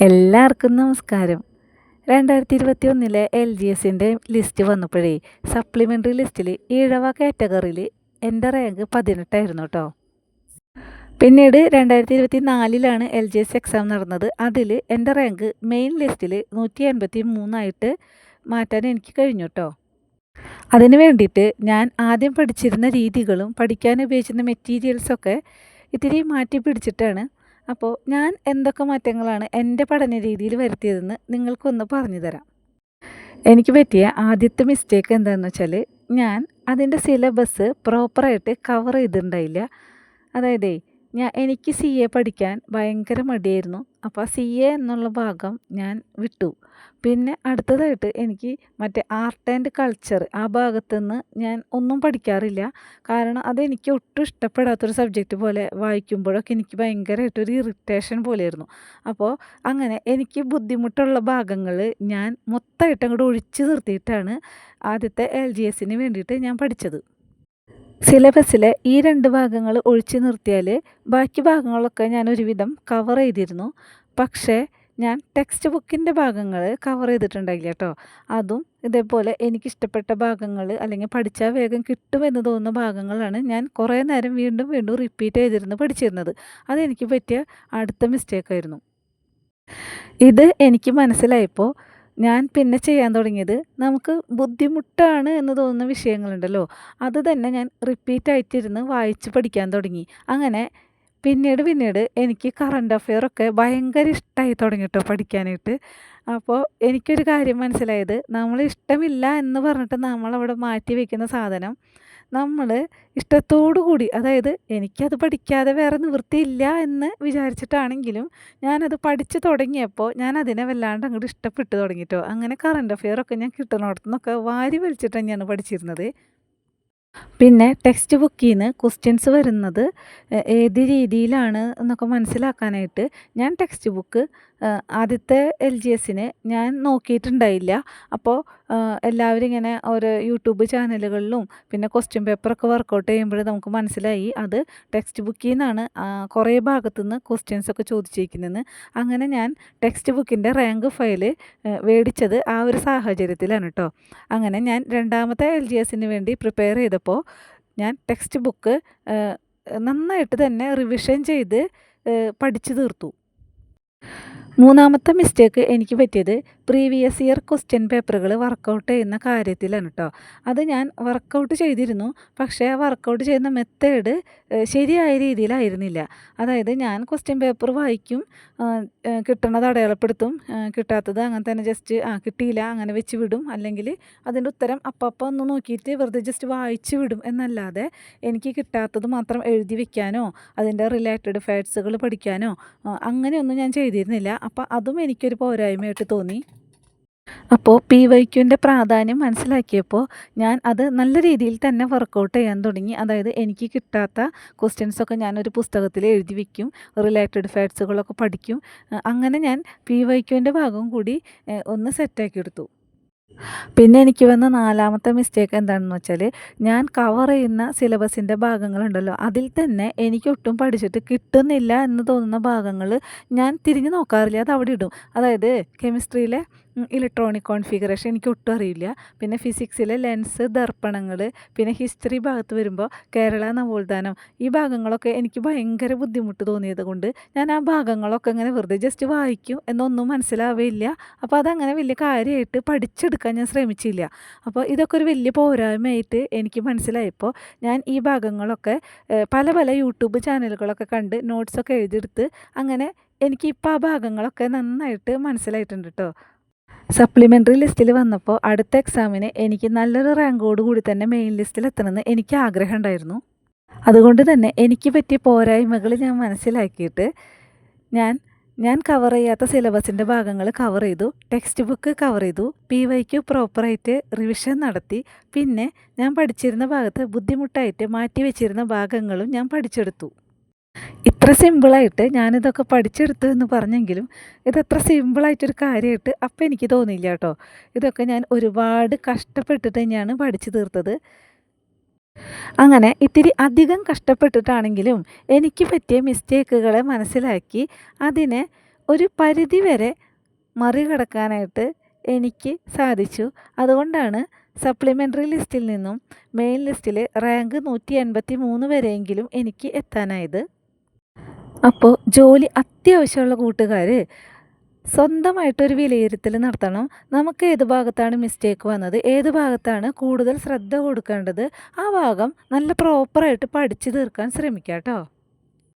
എല്ലാവർക്കും നമസ്കാരം. രണ്ടായിരത്തി ഇരുപത്തി ഒന്നിലെ എൽ ജി എസിന്റെ ലിസ്റ്റ് വന്നപ്പോഴേ സപ്ലിമെന്ററി ലിസ്റ്റിൽ ഈഴവ കാറ്റഗറിയിൽ എന്റെ റാങ്ക് പതിനെട്ടായിരുന്നു കേട്ടോ പിന്നീട് രണ്ടായിരത്തി ഇരുപത്തി നാലിലാണ് എൽ ജി എസ് എക്സാം നടന്നത്. അതിൽ എന്റെ റാങ്ക് മെയിൻ ലിസ്റ്റിൽ നൂറ്റി എൺപത്തി മൂന്നായിട്ട് മാറ്റാൻ എനിക്ക് കഴിഞ്ഞു കേട്ടോ അതിന് വേണ്ടിയിട്ട് ഞാൻ ആദ്യം പഠിച്ചിരുന്ന രീതികളും പഠിക്കാൻ ഉപയോഗിച്ചിരുന്ന മെറ്റീരിയൽസൊക്കെ ഇത്തിരി മാറ്റി പിടിച്ചിട്ടാണ് അപ്പോൾ ഞാൻ എന്തൊക്കെ മാറ്റങ്ങളാണ് എന്റെ പഠന രീതിയിൽ വരുത്തിയതെന്ന് നിങ്ങൾക്കൊന്ന് പറഞ്ഞു തരാം. എനിക്ക് പറ്റിയ ആദ്യത്തെ മിസ്റ്റേക്ക് എന്താണെന്ന് വെച്ചാൽ ഞാൻ അതിന്റെ സിലബസ് പ്രോപ്പറായിട്ട് കവർ ചെയ്തിട്ടുണ്ടായില്ല. അതായത് ഞാൻ എനിക്ക് സി എ പഠിക്കാൻ ഭയങ്കര മടിയായിരുന്നു. അപ്പോൾ സി എ എന്നുള്ള ഭാഗം ഞാൻ വിട്ടു. പിന്നെ അടുത്തതായിട്ട് എനിക്ക് മറ്റേ ആർട്ട് ആൻഡ് കൾച്ചർ ആ ഭാഗത്തു നിന്ന് ഞാൻ ഒന്നും പഠിക്കാറില്ല. കാരണം അതെനിക്ക് ഒട്ടും ഇഷ്ടപ്പെടാത്തൊരു സബ്ജക്റ്റ് പോലെ വായിക്കുമ്പോഴൊക്കെ എനിക്ക് ഭയങ്കരമായിട്ടൊരു ഇറിറ്റേഷൻ പോലെയായിരുന്നു. അപ്പോൾ അങ്ങനെ എനിക്ക് ബുദ്ധിമുട്ടുള്ള ഭാഗങ്ങൾ ഞാൻ മൊത്തമായിട്ട് അങ്ങോട്ട് ഒഴിച്ചു നിർത്തിയിട്ടാണ് ആദ്യത്തെ എൽ ജി എസിന് വേണ്ടിയിട്ട് ഞാൻ പഠിച്ചത്. സിലബസിലെ ഈ രണ്ട് ഭാഗങ്ങൾ ഒഴിച്ചു നിർത്തിയാൽ ബാക്കി ഭാഗങ്ങളൊക്കെ ഞാൻ ഒരുവിധം കവർ ചെയ്തിരുന്നു. പക്ഷേ ഞാൻ ടെക്സ്റ്റ് ബുക്കിന്റെ ഭാഗങ്ങൾ കവർ ചെയ്തിട്ടുണ്ടായില്ല കേട്ടോ. അതും ഇതേപോലെ എനിക്കിഷ്ടപ്പെട്ട ഭാഗങ്ങൾ അല്ലെങ്കിൽ പഠിച്ചാൽ വേഗം കിട്ടുമെന്ന് തോന്നുന്ന ഭാഗങ്ങളാണ് ഞാൻ കുറേ നേരം വീണ്ടും വീണ്ടും റിപ്പീറ്റ് ചെയ്തിരുന്ന് പഠിച്ചിരുന്നത്. അതെനിക്ക് പറ്റിയ അടുത്ത മിസ്റ്റേക്കായിരുന്നു ഇത് എനിക്ക് മനസ്സിലായപ്പോൾ ഞാൻ പിന്നെ ചെയ്യാൻ തുടങ്ങിയത് നമുക്ക് ബുദ്ധിമുട്ടാണ് എന്ന് തോന്നുന്ന വിഷയങ്ങളുണ്ടല്ലോ. അത് തന്നെ ഞാൻ റിപ്പീറ്റ് ആയിട്ടിരുന്ന് വായിച്ച് പഠിക്കാൻ തുടങ്ങി. അങ്ങനെ പിന്നീട് പിന്നീട് എനിക്ക് കറണ്ട് അഫെയറൊക്കെ ഭയങ്കര ഇഷ്ടമായി തുടങ്ങി കേട്ടോ പഠിക്കാനായിട്ട്. അപ്പോൾ എനിക്കൊരു കാര്യം മനസ്സിലായത് നമ്മൾ ഇഷ്ടമില്ല എന്ന് പറഞ്ഞിട്ട് നമ്മളവിടെ മാറ്റി വയ്ക്കുന്ന സാധനം നമ്മൾ ഇഷ്ടത്തോടു കൂടി അതായത് എനിക്കത് പഠിക്കാതെ വേറെ നിവൃത്തിയില്ല എന്ന് വിചാരിച്ചിട്ടാണെങ്കിലും ഞാനത് പഠിച്ച് തുടങ്ങിയപ്പോൾ ഞാൻ അതിനെ വല്ലാണ്ട് അങ്ങോട്ട് ഇഷ്ടപ്പെട്ട് തുടങ്ങിയിട്ടോ അങ്ങനെ കറണ്ട് അഫെയറൊക്കെ ഞാൻ കിട്ടുന്നിടത്തുനിന്നൊക്കെ വാരി വലിച്ചിട്ട് തന്നെയാണ് പഠിച്ചിരുന്നത്. പിന്നെ ടെക്സ്റ്റ് ബുക്കിൽ നിന്ന് ക്വസ്റ്റ്യൻസ് വരുന്നത് ഏത് രീതിയിലാണ് എന്നൊക്കെ മനസ്സിലാക്കാനായിട്ട് ഞാൻ ടെക്സ്റ്റ് ബുക്ക് ആദ്യത്തെ എൽ ജി എസിന് ഞാൻ നോക്കിയിട്ടുണ്ടായില്ല. അപ്പോൾ എല്ലാവരും ഇങ്ങനെ ഓരോ യൂട്യൂബ് ചാനലുകളിലും പിന്നെ ക്വസ്റ്റ്യൻ പേപ്പറൊക്കെ വർക്കൗട്ട് ചെയ്യുമ്പോൾ നമുക്ക് മനസ്സിലായി അത് ടെക്സ്റ്റ് ബുക്കിൽ നിന്നാണ് കുറേ ഭാഗത്തുനിന്ന് നിന്ന് ഒക്കെ ചോദിച്ചിരിക്കുന്നതെന്ന് അങ്ങനെ ഞാൻ ടെക്സ്റ്റ് ബുക്കിന്റെ റാങ്ക് ഫയൽ മേടിച്ചത് ആ ഒരു സാഹചര്യത്തിലാണ് കേട്ടോ അങ്ങനെ ഞാൻ രണ്ടാമത്തെ എൽ ജി എസിന് വേണ്ടി പ്രിപ്പയർ ചെയ്തപ്പോൾ ഞാൻ ടെക്സ്റ്റ് ബുക്ക് നന്നായിട്ട് തന്നെ റിവിഷൻ ചെയ്ത് പഠിച്ചു തീർത്തു. മൂന്നാമത്തെ മിസ്റ്റേക്ക് എനിക്ക് പറ്റിയത് പ്രീവിയസ് ഇയർ ക്വസ്റ്റ്യൻ പേപ്പറുകൾ വർക്കൗട്ട് ചെയ്യുന്ന കാര്യത്തിലാണ് കേട്ടോ അത് ഞാൻ വർക്കൗട്ട് ചെയ്തിരുന്നു. പക്ഷേ ആ വർക്കൗട്ട് ചെയ്യുന്ന മെത്തേഡ് ശരിയായ രീതിയിലായിരുന്നില്ല. അതായത് ഞാൻ ക്വസ്റ്റ്യൻ പേപ്പർ വായിക്കും കിട്ടണത് അടയാളപ്പെടുത്തും കിട്ടാത്തത് അങ്ങനെ തന്നെ ജസ്റ്റ് ആ കിട്ടിയില്ല അങ്ങനെ വെച്ച് വിടും. അല്ലെങ്കിൽ അതിന്റെ ഉത്തരം അപ്പപ്പം ഒന്ന് നോക്കിയിട്ട് വെറുതെ ജസ്റ്റ് വായിച്ചു വിടും എന്നല്ലാതെ എനിക്ക് കിട്ടാത്തത് മാത്രം എഴുതി വെക്കാനോ അതിന്റെ റിലേറ്റഡ് ഫാക്ട്സുകൾ പഠിക്കാനോ അങ്ങനെയൊന്നും ഞാൻ ചെയ്തിരുന്നില്ല. അപ്പോൾ അതും എനിക്കൊരു പോരായ്മയായിട്ട് തോന്നി. അപ്പോൾ പി വൈ ക്യുവിന്റെ പ്രാധാന്യം മനസ്സിലാക്കിയപ്പോൾ ഞാൻ അത് നല്ല രീതിയിൽ തന്നെ വർക്കൗട്ട് ചെയ്യാൻ തുടങ്ങി. അതായത് എനിക്ക് കിട്ടാത്ത ക്വസ്റ്റ്യൻസൊക്കെ ഞാനൊരു പുസ്തകത്തിൽ എഴുതി വയ്ക്കും റിലേറ്റഡ് ഫാക്ട്സുകളൊക്കെ പഠിക്കും. അങ്ങനെ ഞാൻ പി വൈ ക്യുവിന്റെ ഭാഗം കൂടി ഒന്ന് സെറ്റാക്കി എടുത്തു. പിന്നെ എനിക്ക് വന്ന നാലാമത്തെ മിസ്റ്റേക്ക് എന്താണെന്ന് വെച്ചാൽ ഞാൻ കവർ ചെയ്യുന്ന സിലബസിന്റെ ഭാഗങ്ങളുണ്ടല്ലോ. അതിൽ തന്നെ എനിക്ക് ഒട്ടും പഠിച്ചിട്ട് കിട്ടുന്നില്ല എന്ന് തോന്നുന്ന ഭാഗങ്ങൾ ഞാൻ തിരിഞ്ഞു നോക്കാറില്ല. അത് അവിടെ ഇടും. അതായത് കെമിസ്ട്രിയിലെ ഇലക്ട്രോണിക് കോൺഫിഗറേഷൻ എനിക്ക് ഒട്ടും അറിയില്ല. പിന്നെ ഫിസിക്സിലെ ലെൻസ് ദർപ്പണങ്ങൾ പിന്നെ ഹിസ്റ്ററി ഭാഗത്ത് വരുമ്പോൾ കേരള നവോത്ഥാനം ഈ ഭാഗങ്ങളൊക്കെ എനിക്ക് ഭയങ്കര ബുദ്ധിമുട്ട് തോന്നിയത് കൊണ്ട് ഞാൻ ആ ഭാഗങ്ങളൊക്കെ അങ്ങനെ വെറുതെ ജസ്റ്റ് വായിക്കും എന്നൊന്നും മനസ്സിലാവില്ല അപ്പോൾ അതങ്ങനെ വലിയ കാര്യമായിട്ട് പഠിച്ചെടുക്കാൻ ഞാൻ ശ്രമിച്ചില്ല. അപ്പോൾ ഇതൊക്കെ ഒരു വലിയ പോരായ്മയായിട്ട് എനിക്ക് മനസ്സിലായപ്പോൾ ഞാൻ ഈ ഭാഗങ്ങളൊക്കെ പല പല യൂട്യൂബ് ചാനലുകളൊക്കെ കണ്ട് നോട്ട്സൊക്കെ എഴുതിയെടുത്ത് അങ്ങനെ എനിക്ക് എനിക്കിപ്പോൾ ആ ഭാഗങ്ങളൊക്കെ നന്നായിട്ട് മനസ്സിലായിട്ടുണ്ട് കേട്ടോ സപ്ലിമെന്ററി ലിസ്റ്റിൽ വന്നപ്പോൾ അടുത്ത എക്സാമിന് എനിക്ക് നല്ലൊരു റാങ്കോട് കൂടി തന്നെ മെയിൻ ലിസ്റ്റിൽ എത്തണമെന്ന് എനിക്ക് ആഗ്രഹം ഉണ്ടായിരുന്നു. അതുകൊണ്ട് തന്നെ എനിക്ക് പറ്റിയ പോരായ്മകൾ ഞാൻ മനസ്സിലാക്കിയിട്ട് ഞാൻ ഞാൻ കവർ ചെയ്യാത്ത സിലബസിന്റെ ഭാഗങ്ങൾ കവർ ചെയ്തു ടെക്സ്റ്റ് ബുക്ക് കവർ ചെയ്തു പി വൈക്ക് പ്രോപ്പറായിട്ട് റിവിഷൻ നടത്തി പിന്നെ ഞാൻ പഠിച്ചിരുന്ന ഭാഗത്ത് ബുദ്ധിമുട്ടായിട്ട് മാറ്റി വെച്ചിരുന്ന ഭാഗങ്ങളും ഞാൻ പഠിച്ചെടുത്തു. ഇത്ര സിമ്പിളായിട്ട് ഞാനിതൊക്കെ പഠിച്ചെടുത്തു എന്ന് പറഞ്ഞെങ്കിലും ഇതത്ര സിമ്പിളായിട്ടൊരു കാര്യമായിട്ട് അപ്പം എനിക്ക് തോന്നിയില്ല കേട്ടോ. ഇതൊക്കെ ഞാൻ ഒരുപാട് കഷ്ടപ്പെട്ടിട്ട് തന്നെയാണ് പഠിച്ചു തീർത്തത്. അങ്ങനെ ഇത്തിരി അധികം കഷ്ടപ്പെട്ടിട്ടാണെങ്കിലും എനിക്ക് പറ്റിയ മിസ്റ്റേക്കുകളെ മനസ്സിലാക്കി അതിനെ ഒരു പരിധി വരെ മറികടക്കാനായിട്ട് എനിക്ക് സാധിച്ചു. അതുകൊണ്ടാണ് സപ്ലിമെന്ററി ലിസ്റ്റിൽ നിന്നും മെയിൻ ലിസ്റ്റിൽ റാങ്ക് നൂറ്റി എൺപത്തി മൂന്ന് വരെയെങ്കിലും എനിക്ക് എത്താനായത്. അപ്പോൾ ജോലി അത്യാവശ്യമുള്ള കൂട്ടുകാർ സ്വന്തമായിട്ടൊരു വിലയിരുത്തൽ നടത്തണം. നമുക്ക് ഏത് ഭാഗത്താണ് മിസ്റ്റേക്ക് വന്നത്? ഏത് ഭാഗത്താണ് കൂടുതൽ ശ്രദ്ധ കൊടുക്കേണ്ടത്? ആ ഭാഗം നല്ല പ്രോപ്പറായിട്ട് പഠിച്ചു തീർക്കാൻ ശ്രമിക്കാം കേട്ടോ